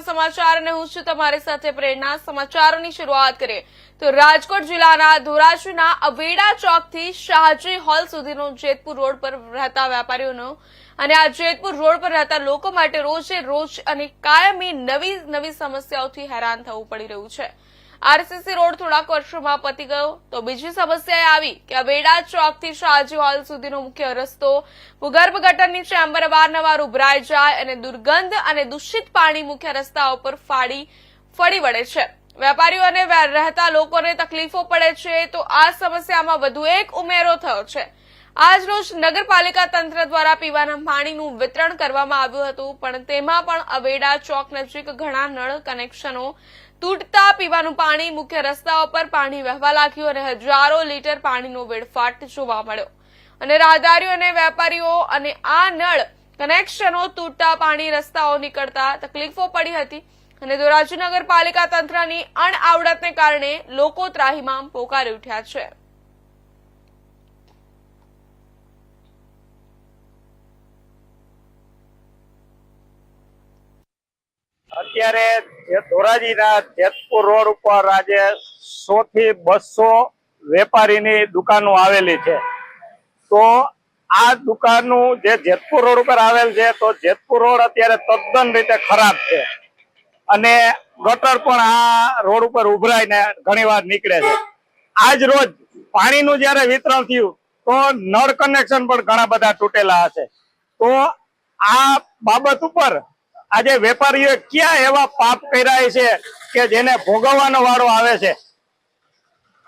મહત્વના સમાચાર અને હું છું તમારી સાથે પ્રેરણા. સમાચારોની શરૂઆત કરીએ. તો રાજકોટ જિલ્લાના ધોરાજીના અવેડા ચોકથી શાહજી હોલ સુધીનો જેતપુર રોડ પર રહેતા વેપારીઓનો અને આ જેતપુર રોડ પર રહેતા લોકો માટે રોજે રોજ અને કાયમી નવી નવી સમસ્યાઓથી હેરાન થવું પડી રહ્યું છે. આરસીસી રોડ થોડાક વર્ષોમાં પતી ગયો. તો બીજી સમસ્યા આવી કે અવેડા ચોકથી શાહજી હોલ સુધીનો મુખ્ય રસ્તો ભૂગર્ભ ગટરની ચેમ્બર અવારનવાર ઉભરાઈ જાય અને દુર્ગંધ અને દૂષિત પાણી મુખ્ય રસ્તા ઉપર ફાડી ફળી વળે છે. વેપારીઓ અને રહેતા લોકોને તકલીફો પડે છે તો આ સમસ્યામાં વધુ એક ઉમેરો થયો છે. આજ રોજ નગરપાલિકા તંત્ર દ્વારા પીવાના પાણીનું વિતરણ કરવામાં આવ્યું હતું, પણ તેમાં પણ અવેડા, ચોક નજીક ઘણા નળ કનેક્શનો તૂટતા પીવાનું પાણી, મુખ્ય રસ્તાઓ પર પાણી વહેવા લાગ્યું અને હજારો લીટર પાણીનો વેડફાટ જોવા મળ્યો. અને રાહદારીઓ અને વેપારીઓ અને આ નળ કનેક્શનો તૂટતા પાણી રસ્તાઓ નીકળતા તકલીફો પડી હતી અને ધોરાજી નગરપાલિકા તંત્રની અણઆવડતને કારણે લોકો ત્રાહીમામ પોકારી ઉઠ્યા છે. અત્યારે ધોરાજીના જેતપુર રોડ ઉપર આજે સો થી બસો વેપારીની દુકાનો આવેલી છે. તો આ દુકાનનું જે જેતપુર રોડ ઉપર આવેલ છે, તો જેતપુર રોડ અત્યારે તદ્દન રીતે ખરાબ છે. અને ગટર પણ આ રોડ ઉપર ઉભરાઈને ઘણી વાર નીકળે છે. આજ રોજ પાણીનું જયારે વિતરણ થયું, તો નળ કનેક્શન પણ ઘણા બધા તૂટેલા હશે. તો આ બાબત ઉપર આજે વેપારીઓ ક્યાં એવા પાપ કર્યા છે કે જેને ભોગવવાનો વારો આવે છે?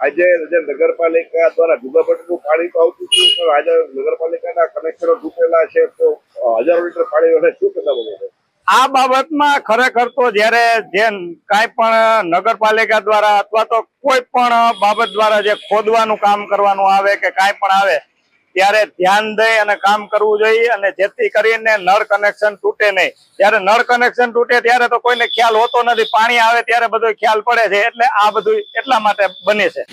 આજે જે નગરપાલિકા દ્વારા ભૂગર્ભનું પાણી તો આવતું હતું પણ આજે નગરપાલિકાના કનેક્શનો તૂટેલા છે તો હજારો લીટર પાણી વહે શું કહેતા આ બાબતમાં ખરેખર તો જયારે જે કાંઈ પણ નગરપાલિકા દ્વારા અથવા તો કોઈ પણ બાબત દ્વારા જે ખોદવાનું કામ કરવાનું આવે કે કાંઈ પણ આવે ત્યારે ધ્યાન દઈ અને કામ કરવું જોઈએ અને જેથી કરીને નળ કનેક્શન તૂટે નહીં. જ્યારે નળ કનેક્શન તૂટે ત્યારે તો કોઈને ખ્યાલ હોતો નથી. પાણી આવે ત્યારે બધો ખ્યાલ પડે છે. એટલે આ બધું એટલા માટે બને છે.